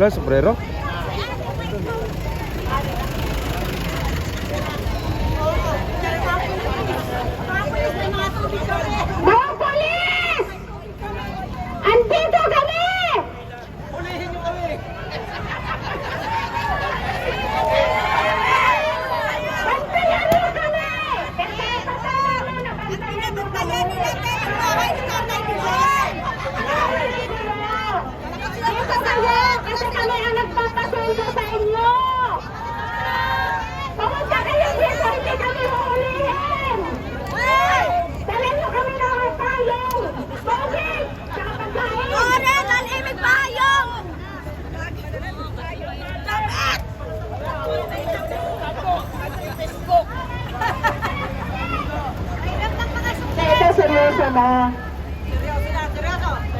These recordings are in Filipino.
Wala, sombrero? Mga polis! Andito kami! Bantayan mo kami! Kasi kasama na bantayan mo kami! Dito tayo! Kasi kami ang nagpapasundo sa inyo! Pumunta kayo dito! Hindi kami uulihin! Dalhin mo kami ng mga payong! Tubig! Saka pagkain! Ito seryoso na.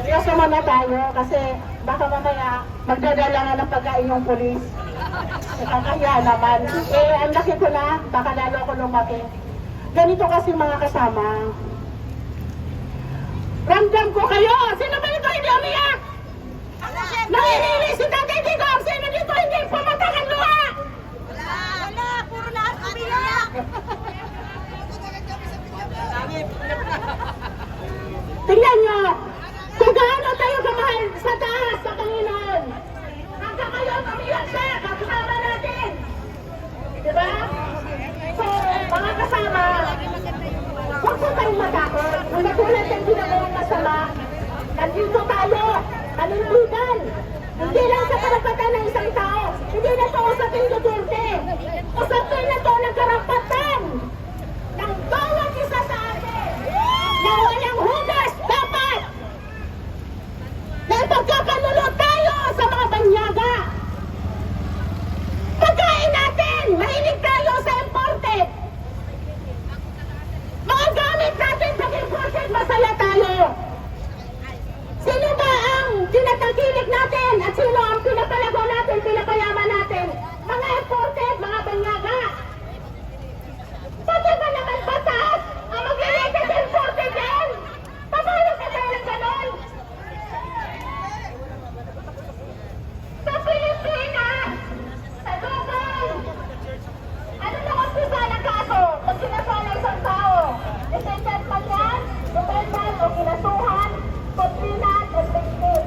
Seryoso muna tayo kasi baka mamaya magdadala nga ng pagkain yung polis. Nakakahiya naman. Eh, ang laki ko na, baka lalo ako lumaki. Ganito kasi mga kasama. Ramdam ko kayo! Sino ba dito hindi umiyak? Nanginili si Tatay Digong! Sino dito hindi pumatang ang luha? Tingnan nyo! Kung gaano tayo kamahal sa taas sa Panginoon. Hanggang ngayon, umiyak siya, kasama natin. Diba? So, mga kasama, huwag po tayong matakot. Kung nagulat ang ginagawang masama, nandito tayo, kanindigan. Hindi lang sa karapatan ng isang tao. Hindi na ito usapin Duterte. Usapin na ito ng karapatan ng bawat isa sa atin na walang hugas dapat dahil pagkakalulot tayo sa mga banyaga pagkain natin mahilig tayo sa imported mga gamit natin pag imported masaya tayo sino ba ang tinatagilig natin at sino ang pinapalago natin pinapayaman natin mga imported mga banyaga Pati ba naman batas ang mag-related and imported yan? Paano ka tayo ng ganon? Sa Pilipinas, sa Dubai, ano na umpisa ng kaso pag kinasuhan ng isang tao? Defendant pa yan, defendant o kinasuhan, kontinan, o victim.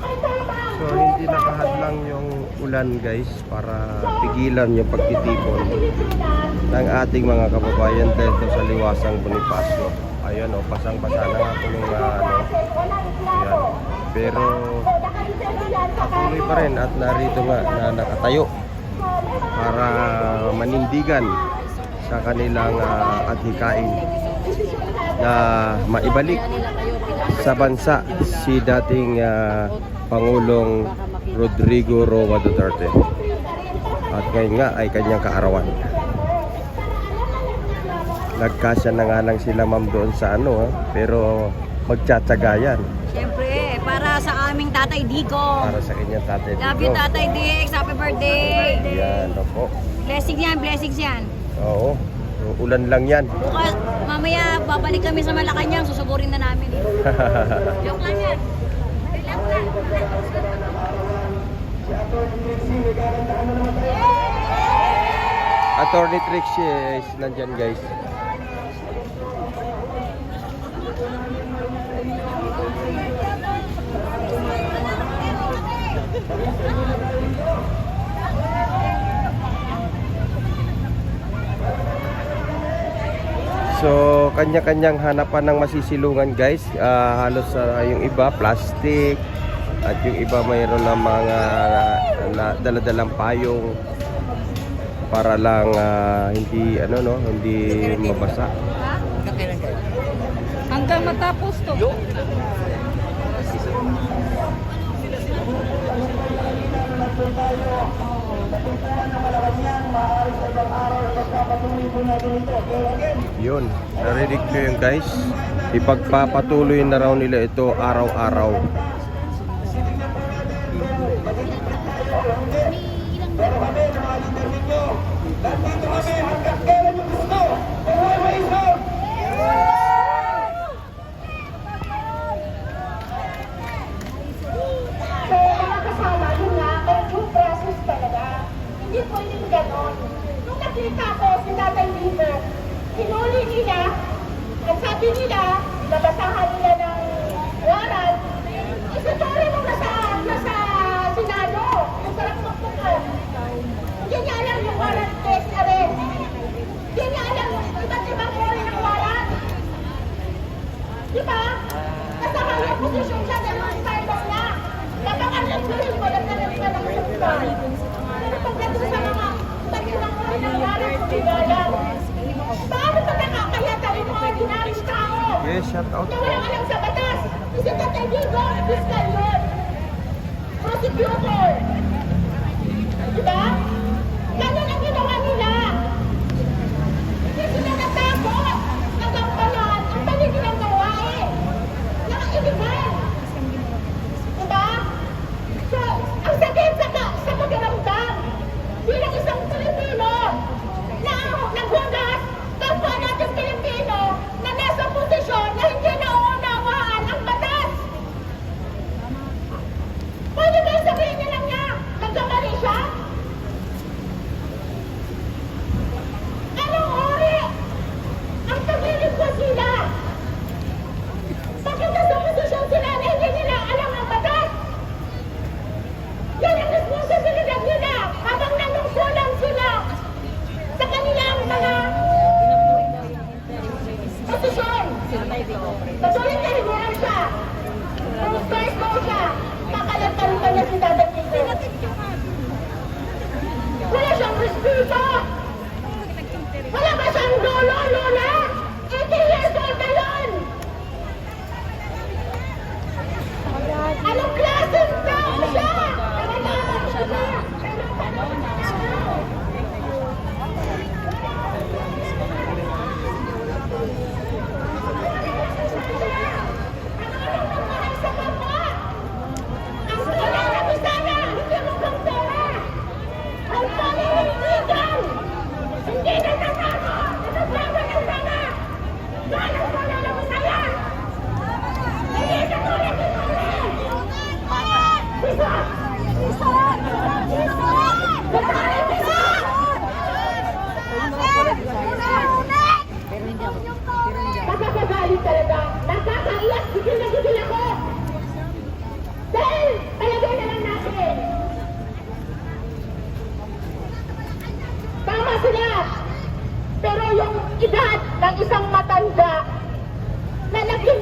Ay, tama ang So, buong hindi process. nakahadlang yung ulan guys para pigilan yung pagtitipon ng ating mga kababayan dito sa liwasang Bonifacio. Ayun o, pasang-pasa na nga po yung uh, ano. Ayan. Pero patuloy pa rin at narito nga na nakatayo para manindigan sa kanilang uh, adhikain na maibalik sa bansa si dating ah, Pangulong Rodrigo Roa Duterte. At ngayon nga ay kanyang kaarawan. Nagkasya na nga lang sila ma'am doon sa ano, ah, pero magtsatsaga yan Siyempre, para sa aming tatay Dico. para sa kanyang tatay Love you, tatay Dix. Happy birthday. Yan, opo. Blessings yan, blessings yan. Oo, ulan lang yan. Bukas, mamaya, babalik kami sa Malacanang. Susuburin na namin. Joke lang yan. Attorney Trixie is nandyan guys. So, kanya-kanyang hanapan ng masisilungan guys. Ah, halos ah, yung iba plastic at yung iba mayroon ng mga na, daladalang payong para lang ah, hindi ano no, hindi mabasa. Hanggang matapos to. Yun, narinig nyo yun guys. Ipagpapatuloy na raw nila ito araw-araw. nila, ang sabi nila, nabasahan nila ng laran, isuturo mo na sa Yes, shout out po. Wala sa batas! Kasi kataibigan, fiscal yun! Prosecutor! Diba? Patuloy ka rin meron siya. Kung first mo siya, kakalantarin niya si Dadang Nico. Wala siyang respeto. Wala ba siyang lolo, lola? Nakakaiyak, gigil na gigil ako. Dahil talagay na lang natin. Tama sila. Pero yung edad ng isang matanda na naging